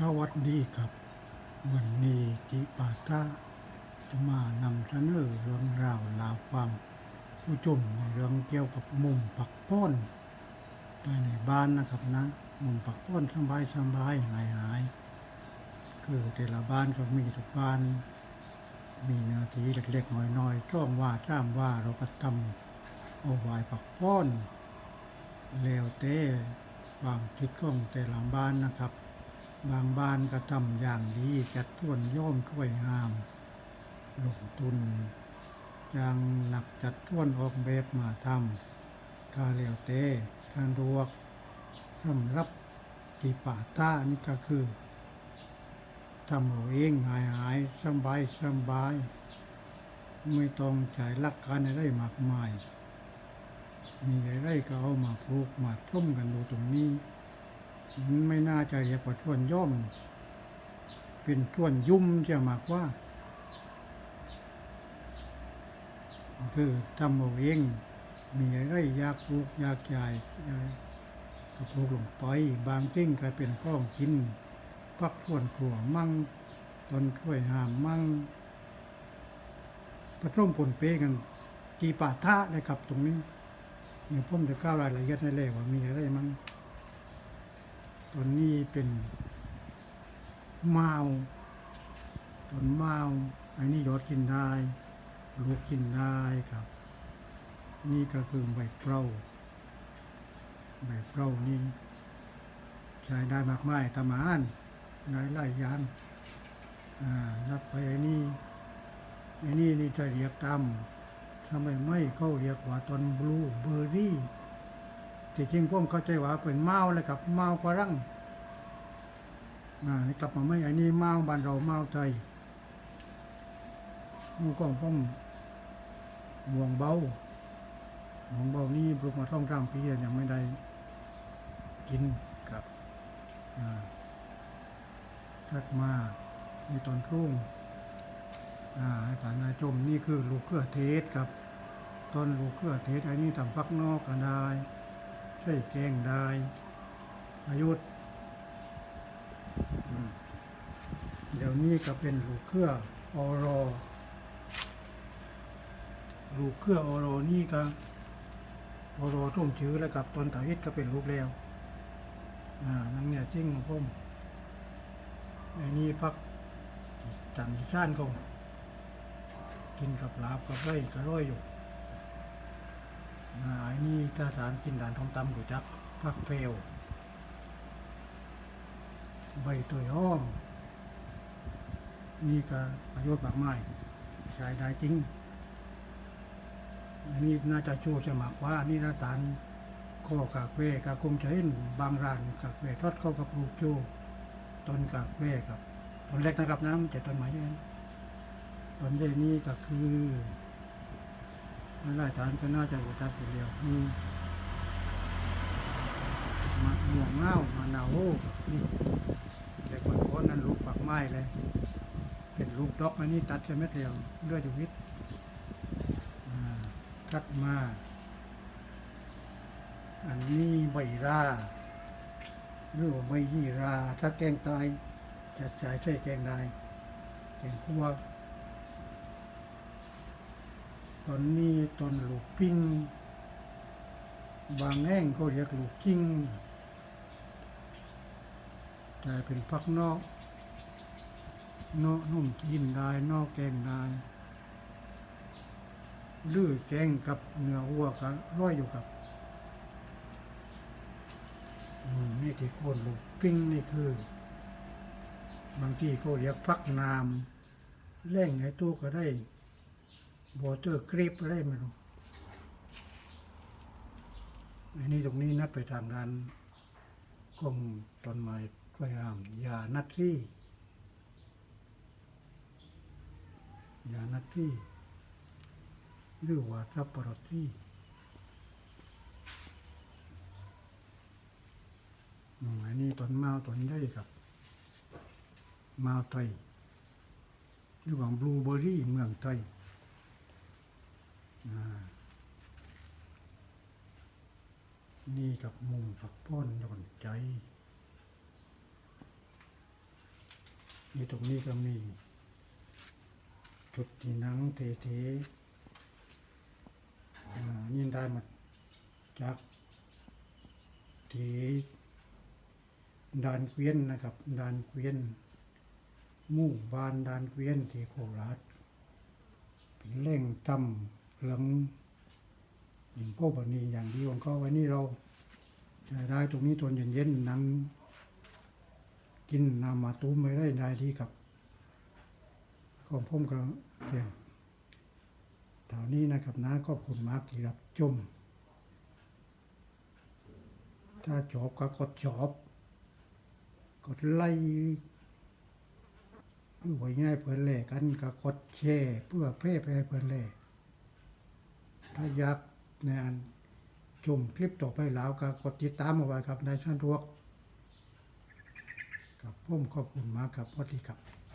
สวัสดีครับ วันนี้จิปาตาจะมานำเสนอเรื่องราวลาวความผู้ชมในเรื่องเกี่ยวกับมุมปักป้อนภายในบ้านนะครับนะ มุมปักป้อนสบายสบายหายหายๆคือแต่ละบ้านก็มีทุกบ้าน มีเนื้อที่เล็กๆน้อยๆช่องว่าจ้ามว่าเราก็ทำเอาไว้ปักป้อน แล้วแต่ความคิดของแต่ละบ้านนะครับ บางบ้านก็ทำอย่างดีจัดต้วนย่อมถ้วยงาม ลงทุนจางหนักจัดต้วนออกแบบมาทำกาแล้วแต่ทางดวกสำรับที่ป่าต้านี่ก็คือทำเอาเองหายหายสบายสบาย ไม่ต้องใช้หลักการอะไรมากมาย มีอะไรก็เอามาปลูกมาต้มกันดูตรงนี้ ไม่น่าจะเรียกว่าช่วนย่อม เป็นช่วนยุ่มจะมากว่า คือทำเอาเองมีอะไรยากลูกยากใหญ่ก็ปลูกลงไปบางทิ้งก็เป็นข้องกินพักส่วนขัวมั่งตนช่วยหามมั่งผสมปนเปกันกีปาทะเลยครับตรงนี้เดี๋ยวผมจะก้าวรายละเอียดให้เลยว่ามีอะไรมั้ง ต้นนี้เป็นเมาต้นเมาอันนี้ยอดกินได้ลูกกินได้ครับ นี่ก็คือใบเปราใบเปรานี่ใช้ได้มากมายทำอาหารได้หลายยางอ่านับไปไอ้นี่ไอ้นี่นี่จะเรียกตามทำไมไม่เขาเรียกว่าต้นบลูเบอร์รี่ ที่จริงผมเข้าใจว่าเป็นเมาเลยครับเมาฝรั่งอ่านี่กลับมาไม่อันนี้เมาบ้านเราเมาไทยมันก็ผมห่วงเบาห่วงเบานี่ปลูกมาท่องรำปียังไม่ได้กินครับอ่าถัดมาในตอนรุ่งอ่าให้ฐานนายจมนี่คือลูกเครือเทศครับ ต้นลูกเครือเทศอันนี้ทำฟักนอกก็ได้ ใช่แกงได้อายุธอืมเดี๋ยวนี้ก็เป็นลูกเครือออรอลูกเครือออรอนี่ก็ออรอต้มชื้อแล้วกับต้นตาฮิตก็เป็นลูกแล้วอ่านั่นเนี่ยจริงของผมไอ้นี่พักจันทร์ชานก็กินกับลาบกับไร่ก็ร่อยอยู่ อ่าไอ้นี่ถ้าทานกินด่านทองตำกูจักผักเพลใบตัวย้อม นี่ก็ประโยชน์มากมายใช้ได้จริง อันนี้น่าจะชูจะมากว่า นี่นาตานข้อกากเวกากงจะเห็นบางร้านกากเวทอดข้ากับปลูกชูต้นกากเวกับต้นเล็กนะครับน้ำจะต้นไม้เยอะตอนเย็นนี้ก็คือ หลายฐานก็น่าจะรู้จักอยู่แล้วมีมะม่วงเง่ามะนาวโอ้นี่เด็กคนโคนนั้นลูกปักไม้เลย เป็นลูกดอกอันนี้ตัดใช่ไหมเดียวเลือดอยู่วิทย์ตัดมา อันนี้ใบราหรือว่าใบยี่รา ถ้าแกงตายจะใช้ใช้แกงได้แกงคั่ว ตอนนี้ต้นลูกปิ้ง บางแห่งก็เรียกลูกกิ้งแต่เป็นพักนอก นอกนุ่มกินได้นอกแกงได้หรือแกงกับเนื้อวัวก็ร้อยอยู่กับนี่ที่โคนลูกปิ้งนี่คือ บางที่ก็เรียกพักนามแร่งไอ้ตู้ก็ได้ วอเตอร์ครีปอะไรไม่รู้อันนี้ตรงนี้นัดไปทางด้านกองต้นไม้พยายามอย่านัดที่อย่านัดที่หรือว่าทับปรดที่อันนี้ต้นเมาต้นใหญ่ครับเมาไทยหรือว่าบลูเบอร์รี่เมืองไทย นี่กับมุมฝักพ้อนหย่อนใจนี่ตรงนี้ก็มี จุดที่นังเทๆอ่านี่ได้มาจากที่ดานเกวียนนะครับดานเกวียนมู่บานดานเกวียนที่โคราชเป็นแหล่งทำ เครื่องหญิงพวกแบบนี้อย่างดีของเขาไว้นี่เราจะได้ตรงนี้ตอนเย็นๆนั่งกินน้ำมาตุ้มไม่ได้ได้ดีครับของผมก็เพียงเท่านี้นะครับนะขอบคุณมากที่รับชมถ้าจอบก็กดจอบ กดไล่เพื่อไว้ง่ายเพื่อนแหล่กันก็กดแชร์เพื่อเพ่ไปเพื่อนแหล่ ถ้าอยากในอันชมคลิปต่อไปแล้วก็กดติดตามเอาไว้ครับในช่องทวกกับผมขอบคุณมากครับสวัสดีครับ